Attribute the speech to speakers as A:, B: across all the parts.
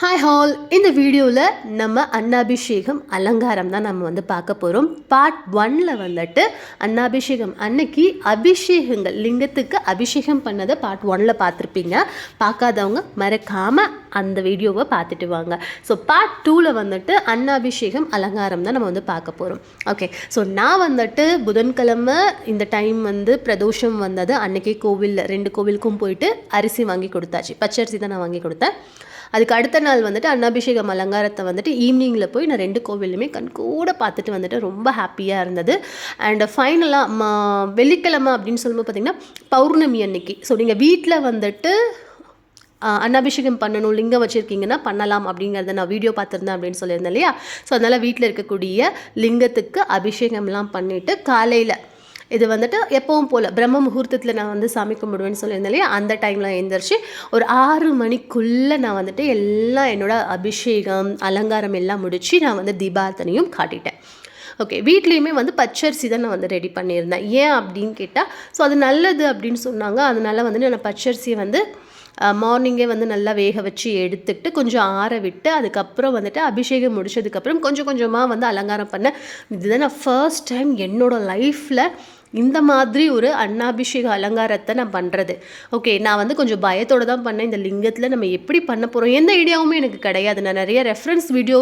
A: hi hall இந்த வீடியோவில் நம்ம அன்னாபிஷேகம் அலங்காரம் தான் நம்ம வந்து பார்க்க போகிறோம் பார்ட் ஒன்னில் வந்துட்டு அன்னாபிஷேகம் அன்னைக்கு அபிஷேகங்கள் லிங்கத்துக்கு அபிஷேகம் பண்ணதை பார்ட் ஒன்னில் பார்த்துருப்பீங்க பார்க்காதவங்க மறக்காமல் அந்த வீடியோவை பார்த்துட்டு வாங்க ஸோ பார்ட் டூவில் வந்துட்டு அன்னாபிஷேகம் அலங்காரம் தான் நம்ம வந்து பார்க்க போகிறோம் ஓகே ஸோ நான் வந்துட்டு புதன்கிழமை இந்த டைம் வந்து பிரதோஷம் வந்தது அன்னைக்கே கோவிலில் ரெண்டு கோவிலுக்கும் போயிட்டு அரிசி வாங்கி கொடுத்தாச்சு பச்சரிசி தான் நான் வாங்கி கொடுத்தேன் அதுக்கு அடுத்த நாள் வந்துட்டு அன்னாபிஷேகம் அலங்காரத்தை வந்துட்டு ஈவினிங்கில் போய் நான் ரெண்டு கோவிலுமே கண் கூட பார்த்துட்டு வந்துட்டு ரொம்ப ஹாப்பியாக இருந்தது அண்ட் ஃபைனலாக மா வெள்ளிக்கிழமை அப்படின்னு சொல்லும்போது பார்த்திங்கன்னா பௌர்ணமி அன்னைக்கு ஸோ நீங்கள் வீட்டில் வந்துட்டு அன்னாபிஷேகம் பண்ணணும் லிங்கம் வச்சுருக்கீங்கன்னா பண்ணலாம் அப்படிங்கிறத நான் வீடியோ பார்த்துருந்தேன் அப்படின்னு சொல்லியிருந்தேன் இல்லையா ஸோ அதனால் வீட்டில் இருக்கக்கூடிய லிங்கத்துக்கு அபிஷேகம்லாம் பண்ணிவிட்டு காலையில் இது வந்துட்டு எப்பவும் போல் பிரம்ம முகூர்த்தத்தில் நான் வந்து சாமி கும்பிடுவேன்னு சொல்லியிருந்தேன் இல்லையா அந்த டைமில் எழுந்திரிச்சு ஒரு ஆறு மணிக்குள்ளே நான் வந்துட்டு எல்லாம் என்னோடய அபிஷேகம் அலங்காரம் எல்லாம் முடித்து நான் வந்து தீபார்த்தனையும் காட்டிட்டேன் ஓகே வீட்லேயுமே வந்து பச்சரிசி தான் நான் வந்து ரெடி பண்ணியிருந்தேன் ஏன் அப்படின்னு கேட்டால் ஸோ அது நல்லது அப்படின்னு சொன்னாங்க அதனால் வந்து நான் பச்சரிசியை வந்து மார்னிங்கே வந்து நல்லா வேக வச்சு எடுத்துட்டு கொஞ்சம் ஆற விட்டு அதுக்கப்புறம் வந்துட்டு அபிஷேகம் முடிச்சதுக்கப்புறம் கொஞ்சம் கொஞ்சமாக வந்து அலங்காரம் பண்ணேன் இதுதான் நான் ஃபர்ஸ்ட் டைம் என்னோடய லைஃப்பில் இந்த மாதிரி ஒரு அன்னாபிஷேக அலங்காரத்தை நான் பண்ணுறது ஓகே நான் வந்து கொஞ்சம் பயத்தோடு தான் பண்ணேன் இந்த லிங்கத்தில் நம்ம எப்படி பண்ண போகிறோம் எந்த ஐடியாவுமே எனக்கு கிடையாது நான் நிறைய ரெஃபரன்ஸ் வீடியோ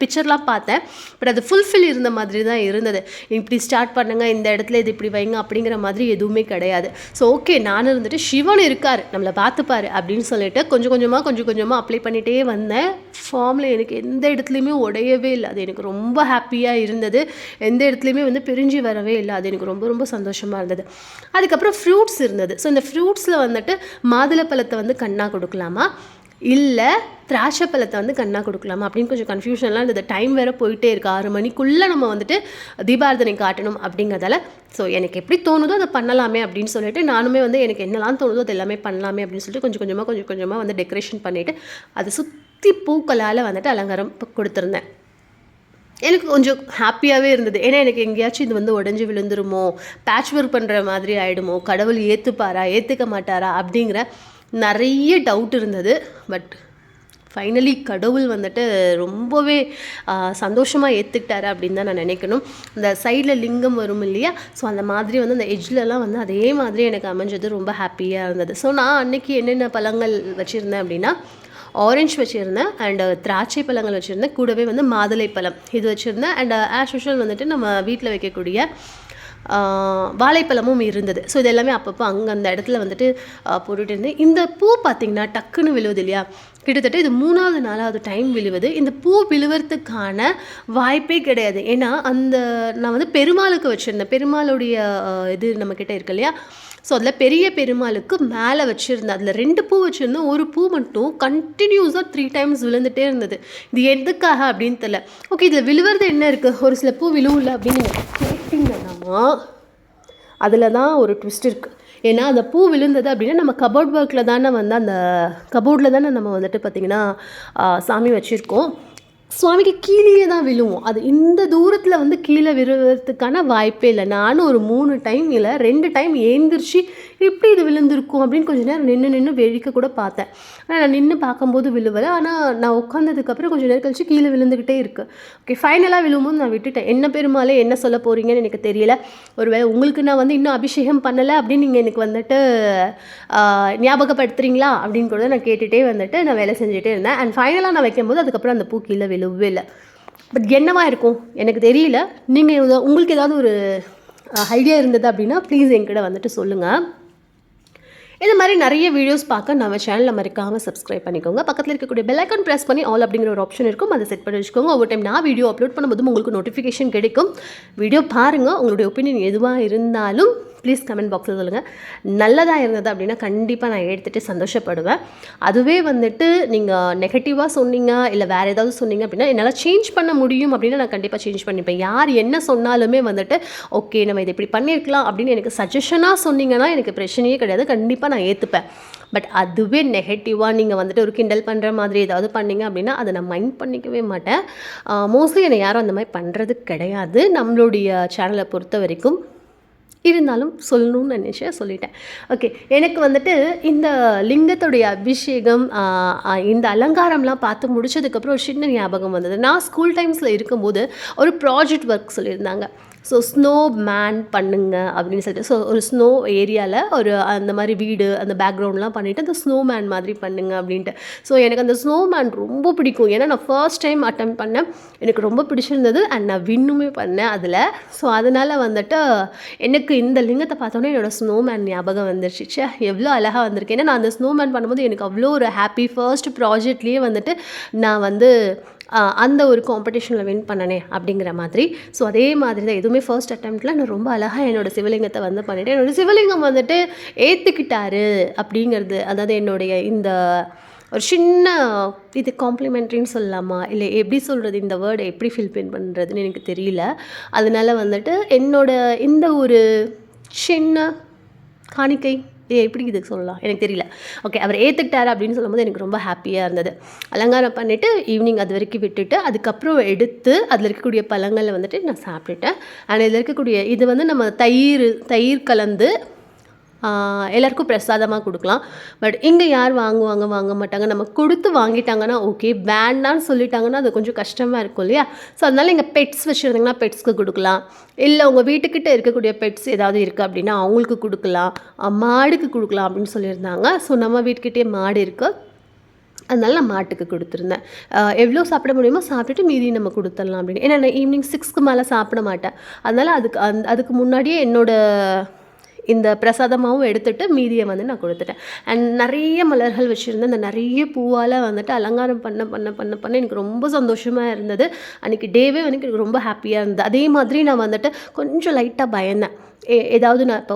A: பிக்சர்லாம் பார்த்தேன் பட் அது ஃபுல்ஃபில் இருந்த மாதிரி தான் இருந்தது இப்படி ஸ்டார்ட் பண்ணுங்கள் இந்த இடத்துல இது இப்படி வைங்க அப்படிங்கிற மாதிரி எதுவுமே கிடையாது ஸோ ஓகே நான் இருந்துட்டு சிவன் இருக்கார் நம்மளை பார்த்துப்பார் அப்படின்னு சொல்லிட்டு கொஞ்சம் கொஞ்சமாக கொஞ்சம் கொஞ்சமாக அப்ளை பண்ணிகிட்டே வந்தேன் ஃபார்மில் எனக்கு எந்த இடத்துலையுமே உடையவே இல்லை அது எனக்கு ரொம்ப ஹாப்பியாக இருந்தது எந்த இடத்துலையுமே வந்து பிரிஞ்சு வரவே இல்லை அது எனக்கு ரொம்ப ரொம்ப ரொம்ப சந்தோஷமாக இருந்தது அதுக்கப்புறம் ஃப்ரூட்ஸ் இருந்தது ஸோ இந்த ஃப்ரூட்ஸில் வந்துட்டு மாதுளை பழத்தை வந்து கண்ணாக கொடுக்கலாமா இல்லை திராட்சை பழத்தை வந்து கண்ணாக கொடுக்கலாமா அப்படின்னு கொஞ்சம் கன்ஃபியூஷன்லாம் இருந்தது டைம் வேறு போயிட்டே இருக்குது ஆறு மணிக்குள்ளே நம்ம வந்துட்டு தீபாரதனை காட்டணும் அப்படிங்கிறதால ஸோ எனக்கு எப்படி தோணுதோ அதை பண்ணலாமே அப்படின்னு சொல்லிட்டு நானுமே வந்து எனக்கு என்னெல்லாம் தோணுதோ அது எல்லாமே பண்ணலாமே அப்படின்னு சொல்லிட்டு கொஞ்சம் கொஞ்சமாக கொஞ்சம் கொஞ்சமாக வந்து டெக்கரேஷன் பண்ணிவிட்டு அதை சுற்றி பூக்களால் வந்துட்டு அலங்காரம் கொடுத்துருந்தேன் எனக்கு கொஞ்சம் ஹாப்பியாகவே இருந்தது ஏன்னா எனக்கு எங்கேயாச்சும் இது வந்து உடஞ்சி விழுந்துருமோ பேட்ச் ஒர்க் பண்ணுற மாதிரி ஆகிடுமோ கடவுள் ஏற்றுப்பாரா ஏற்றுக்க மாட்டாரா அப்படிங்கிற நிறைய டவுட் இருந்தது பட் ஃபைனலி கடவுள் வந்துட்டு ரொம்பவே சந்தோஷமாக ஏற்றுக்கிட்டாரு அப்படின்னு தான் நான் நினைக்கணும் இந்த சைடில் லிங்கம் வரும் இல்லையா ஸோ அந்த மாதிரி வந்து அந்த எஜ்லலாம் வந்து அதே மாதிரி எனக்கு அமைஞ்சது ரொம்ப ஹாப்பியாக இருந்தது ஸோ நான் அன்றைக்கி என்னென்ன பழங்கள் வச்சுருந்தேன் அப்படின்னா ஆரஞ்சு வச்சுருந்தேன் அண்டு uh, திராட்சை பழங்கள் வச்சுருந்தேன் கூடவே வந்து மாதுளை பழம் இது வச்சுருந்தேன் அண்ட் ஆஸ் uh, யூஷுவல் வந்துட்டு நம்ம வீட்டில் வைக்கக்கூடிய uh, வாழைப்பழமும் இருந்தது ஸோ இது எல்லாமே அப்பப்போ அங்கே அந்த இடத்துல வந்துட்டு போட்டுகிட்டு இருந்தேன் இந்த பூ பார்த்திங்கன்னா டக்குன்னு விழுவது இல்லையா கிட்டத்தட்ட இது மூணாவது நாளாவது டைம் விழுவது இந்த பூ விழுவத்துக்கான வாய்ப்பே கிடையாது ஏன்னா அந்த நான் வந்து பெருமாளுக்கு வச்சுருந்தேன் பெருமாளுடைய இது நம்மக்கிட்ட இருக்கு இல்லையா ஸோ அதில் பெரிய பெருமாளுக்கு மேலே வச்சுருந்தேன் அதில் ரெண்டு பூ வச்சுருந்தோம் ஒரு பூ மட்டும் கண்டினியூஸாக த்ரீ டைம்ஸ் விழுந்துகிட்டே இருந்தது இது எதுக்காக அப்படின்னு தெரில ஓகே இதில் விழுவுறது என்ன இருக்குது ஒரு சில பூ விழுவில்ல அப்படின்னு கேட்டிங்கன்னா அதில் தான் ஒரு ட்விஸ்ட் இருக்குது ஏன்னா அந்த பூ விழுந்தது அப்படின்னா நம்ம கபோர்ட் ஒர்க்கில் தானே வந்து அந்த கபோர்டில் தானே நம்ம வந்துட்டு பார்த்திங்கன்னா சாமி வச்சுருக்கோம் சுவாமிக்கு கீழே தான் விழுவோம் அது இந்த தூரத்தில் வந்து கீழே விழுவதுக்கான வாய்ப்பே இல்லை நானும் ஒரு மூணு டைம் இல்லை ரெண்டு டைம் ஏந்திரிச்சு இப்படி இது விழுந்திருக்கும் அப்படின்னு கொஞ்சம் நேரம் நின்று நின்று வெடிக்க கூட பார்த்தேன் ஆனால் நான் நின்று பார்க்கும்போது விழுவலை ஆனால் நான் உட்காந்ததுக்கப்புறம் கொஞ்சம் நேரம் கழிச்சு கீழே விழுந்துக்கிட்டே இருக்குது ஓகே ஃபைனலாக விழும்போது நான் விட்டுட்டேன் என்ன பெருமாளே என்ன சொல்ல போகிறீங்கன்னு எனக்கு தெரியல ஒருவேளை உங்களுக்கு நான் வந்து இன்னும் அபிஷேகம் பண்ணலை அப்படின்னு நீங்கள் எனக்கு வந்துட்டு ஞாபகப்படுத்துறீங்களா அப்படின்னு கூட நான் கேட்டுகிட்டே வந்துட்டு நான் வேலை செஞ்சுட்டே இருந்தேன் அண்ட் ஃபைனலாக நான் வைக்கும்போது அதுக்கப்புறம் அந்த பூ கீழே விழுவே இல்லை பட் என்னவாக இருக்கும் எனக்கு தெரியல நீங்கள் உங்களுக்கு ஏதாவது ஒரு ஐடியா இருந்தது அப்படின்னா ப்ளீஸ் என்கிட்ட வந்துட்டு சொல்லுங்கள் இந்த மாதிரி நிறைய வீடியோஸ் பார்க்க நம்ம சேனலில் மறக்காமல் சப்ஸ்கிரைப் பண்ணிக்கோங்க பக்கத்தில் இருக்கக்கூடிய பெல்லைக்கன் ப்ரெஸ் பண்ணி ஆல் அப்படிங்கிற ஒரு ஆப்ஷன் இருக்கும் அதை செட் பண்ணி வச்சுக்கோங்க ஒவ்வொரு டைம் நான் வீடியோ அப்லோட் பண்ணும்போது உங்களுக்கு நோட்டிஃபிகேஷன் கிடைக்கும் வீடியோ பாருங்கள் உங்களுடைய ஒப்பீனியன் எதுவாக இருந்தாலும் ப்ளீஸ் கமெண்ட் பாக்ஸில் சொல்லுங்கள் நல்லதாக இருந்தது அப்படின்னா கண்டிப்பாக நான் எடுத்துகிட்டு சந்தோஷப்படுவேன் அதுவே வந்துட்டு நீங்கள் நெகட்டிவாக சொன்னீங்க இல்லை வேறு ஏதாவது சொன்னீங்க அப்படின்னா என்னால் சேஞ்ச் பண்ண முடியும் அப்படின்னு நான் கண்டிப்பாக சேஞ்ச் பண்ணிப்பேன் யார் என்ன சொன்னாலுமே வந்துட்டு ஓகே நம்ம இதை இப்படி பண்ணியிருக்கலாம் அப்படின்னு எனக்கு சஜஷனாக சொன்னீங்கன்னா எனக்கு பிரச்சனையே கிடையாது கண்டிப்பாக நான் ஏற்றுப்பேன் பட் அதுவே நெகட்டிவாக நீங்கள் வந்துட்டு ஒரு கிண்டல் பண்ணுற மாதிரி ஏதாவது பண்ணிங்க அப்படின்னா அதை நான் மைண்ட் பண்ணிக்கவே மாட்டேன் மோஸ்ட்லி என்னை யாரும் அந்த மாதிரி பண்ணுறது கிடையாது நம்மளுடைய சேனலை பொறுத்த வரைக்கும் இருந்தாலும் சொல்லணும்னு நினைச்சேன் சொல்லிட்டேன் ஓகே எனக்கு வந்துட்டு இந்த லிங்கத்துடைய அபிஷேகம் இந்த அலங்காரம்லாம் பார்த்து முடிச்சதுக்கப்புறம் ஒரு சின்ன ஞாபகம் வந்தது நான் ஸ்கூல் டைம்ஸில் இருக்கும்போது ஒரு ப்ராஜெக்ட் ஒர்க் சொல்லியிருந்தாங்க ஸோ ஸ்னோ மேன் பண்ணுங்க அப்படின்னு சொல்லிட்டு ஸோ ஒரு ஸ்னோ ஏரியாவில் ஒரு அந்த மாதிரி வீடு அந்த பேக்ரவுண்ட்லாம் பண்ணிவிட்டு அந்த ஸ்னோ மேன் மாதிரி பண்ணுங்க அப்படின்ட்டு ஸோ எனக்கு அந்த ஸ்னோ மேன் ரொம்ப பிடிக்கும் ஏன்னா நான் ஃபர்ஸ்ட் டைம் அட்டம் பண்ணேன் எனக்கு ரொம்ப பிடிச்சிருந்தது அண்ட் நான் வின்னுமே பண்ணேன் அதில் ஸோ அதனால் வந்துட்டு எனக்கு இந்த லிங்கத்தை பார்த்தோன்னே என்னோடய ஸ்னோ மேன் ஞாபகம் வந்துருச்சு எவ்வளோ அழகாக வந்திருக்கு ஏன்னா நான் அந்த ஸ்னோ மேன் பண்ணும்போது எனக்கு அவ்வளோ ஒரு ஹாப்பி ஃபர்ஸ்ட் ப்ராஜெக்ட்லேயே வந்துட்டு நான் வந்து அந்த ஒரு காம்படிஷனில் வின் பண்ணனே அப்படிங்கிற மாதிரி ஸோ அதே மாதிரி தான் எதுவுமே ஃபர்ஸ்ட் அட்டம்ப்டில் நான் ரொம்ப அழகாக என்னோடய சிவலிங்கத்தை வந்து பண்ணிவிட்டேன் என்னோடய சிவலிங்கம் வந்துட்டு ஏற்றுக்கிட்டாரு அப்படிங்கிறது அதாவது என்னுடைய இந்த ஒரு சின்ன இது காம்ப்ளிமெண்ட்ரின்னு சொல்லலாமா இல்லை எப்படி சொல்கிறது இந்த வேர்டை எப்படி பின் பண்ணுறதுன்னு எனக்கு தெரியல அதனால் வந்துட்டு என்னோட இந்த ஒரு சின்ன காணிக்கை ஏ எப்படி இதுக்கு சொல்லலாம் எனக்கு தெரியல ஓகே அவர் ஏற்றுக்கிட்டார் அப்படின்னு சொல்லும்போது எனக்கு ரொம்ப ஹாப்பியாக இருந்தது அலங்காரம் பண்ணிவிட்டு ஈவினிங் அது வரைக்கும் விட்டுட்டு அதுக்கப்புறம் எடுத்து அதில் இருக்கக்கூடிய பழங்களை வந்துட்டு நான் சாப்பிட்டுட்டேன் ஆனால் இதில் இருக்கக்கூடிய இது வந்து நம்ம தயிர் தயிர் கலந்து எல்லாருக்கும் பிரசாதமாக கொடுக்கலாம் பட் இங்கே யார் வாங்குவாங்க வாங்க மாட்டாங்க நம்ம கொடுத்து வாங்கிட்டாங்கன்னா ஓகே வேண்டான்னு சொல்லிட்டாங்கன்னா அது கொஞ்சம் கஷ்டமாக இருக்கும் இல்லையா ஸோ அதனால் எங்கள் பெட்ஸ் வச்சுருந்தீங்கன்னா பெட்ஸ்க்கு கொடுக்கலாம் இல்லை உங்கள் வீட்டுக்கிட்ட இருக்கக்கூடிய பெட்ஸ் ஏதாவது இருக்குது அப்படின்னா அவங்களுக்கு கொடுக்கலாம் மாடுக்கு கொடுக்கலாம் அப்படின்னு சொல்லியிருந்தாங்க ஸோ நம்ம வீட்டுக்கிட்டே மாடு இருக்குது அதனால் நான் மாட்டுக்கு கொடுத்துருந்தேன் எவ்வளோ சாப்பிட முடியுமோ சாப்பிட்டுட்டு மீதி நம்ம கொடுத்துடலாம் அப்படின்னு ஏன்னா நான் ஈவினிங் சிக்ஸ்க்கு மேலே சாப்பிட மாட்டேன் அதனால் அதுக்கு அந் அதுக்கு முன்னாடியே என்னோடய இந்த பிரசாதமாகவும் எடுத்துகிட்டு மீதியை வந்து நான் கொடுத்துட்டேன் அண்ட் நிறைய மலர்கள் வச்சுருந்தேன் அந்த நிறைய பூவால் வந்துட்டு அலங்காரம் பண்ண பண்ண பண்ண பண்ண எனக்கு ரொம்ப சந்தோஷமாக இருந்தது அன்றைக்கி டேவே வந்து எனக்கு ரொம்ப ஹாப்பியாக இருந்தது அதே மாதிரி நான் வந்துட்டு கொஞ்சம் லைட்டாக பயந்தேன் ஏ ஏதாவது நான் இப்போ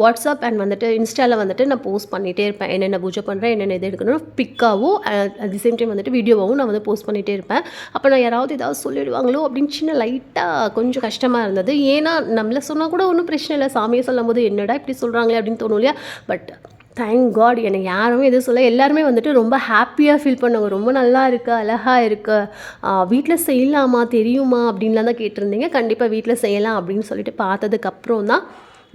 A: வாட்ஸ்அப் அண்ட் வந்துட்டு இன்ஸ்டாவில் வந்துட்டு நான் போஸ்ட் பண்ணிகிட்டே இருப்பேன் என்னென்ன பூஜை பண்ணுறேன் என்னென்ன இது எடுக்கணும் பிக்காகவும் அட் தி சேம் டைம் வந்துட்டு வீடியோவாகவும் நான் வந்து போஸ்ட் பண்ணிகிட்டே இருப்பேன் அப்போ நான் யாராவது ஏதாவது சொல்லிவிடுவாங்களோ அப்படின்னு சின்ன லைட்டாக கொஞ்சம் கஷ்டமாக இருந்தது ஏன்னா நம்மள சொன்னால் கூட ஒன்றும் பிரச்சனை இல்லை சாமியை சொல்லும் போது என்னடா என்னடா இப்படி சொல்கிறாங்களே அப்படின்னு தோணும் இல்லையா பட் தேங்க் காட் எனக்கு யாருமே எதுவும் சொல்ல எல்லாருமே வந்துட்டு ரொம்ப ஹாப்பியாக ஃபீல் பண்ணுவாங்க ரொம்ப நல்லா இருக்கு அழகாக இருக்கு வீட்டில் செய்யலாமா தெரியுமா அப்படின்லாம் தான் கேட்டிருந்தீங்க கண்டிப்பாக வீட்டில் செய்யலாம் அப்படின்னு சொல்லிட்டு பார்த்ததுக்கப்புறம் தான்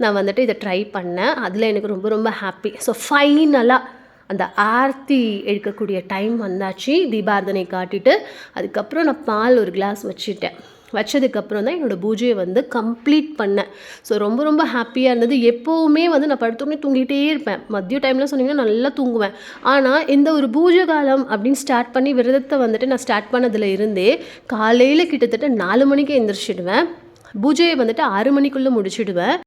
A: நான் வந்துட்டு இதை ட்ரை பண்ணேன் அதில் எனக்கு ரொம்ப ரொம்ப ஹாப்பி ஸோ ஃபைனலாக அந்த ஆர்த்தி எடுக்கக்கூடிய டைம் வந்தாச்சு தீபாரதனை காட்டிட்டு அதுக்கப்புறம் நான் பால் ஒரு கிளாஸ் வச்சுட்டேன் வச்சதுக்கப்புறம் தான் என்னோடய பூஜையை வந்து கம்ப்ளீட் பண்ணேன் ஸோ ரொம்ப ரொம்ப ஹாப்பியாக இருந்தது எப்போவுமே வந்து நான் படுத்தோடனே தூங்கிட்டே இருப்பேன் மதிய டைமில் சொன்னீங்கன்னா நல்லா தூங்குவேன் ஆனால் இந்த ஒரு பூஜை காலம் அப்படின்னு ஸ்டார்ட் பண்ணி விரதத்தை வந்துட்டு நான் ஸ்டார்ட் பண்ணதில் இருந்தே காலையில் கிட்டத்தட்ட நாலு மணிக்கு எழுந்திரிச்சிடுவேன் பூஜையை வந்துட்டு ஆறு மணிக்குள்ளே முடிச்சிடுவேன்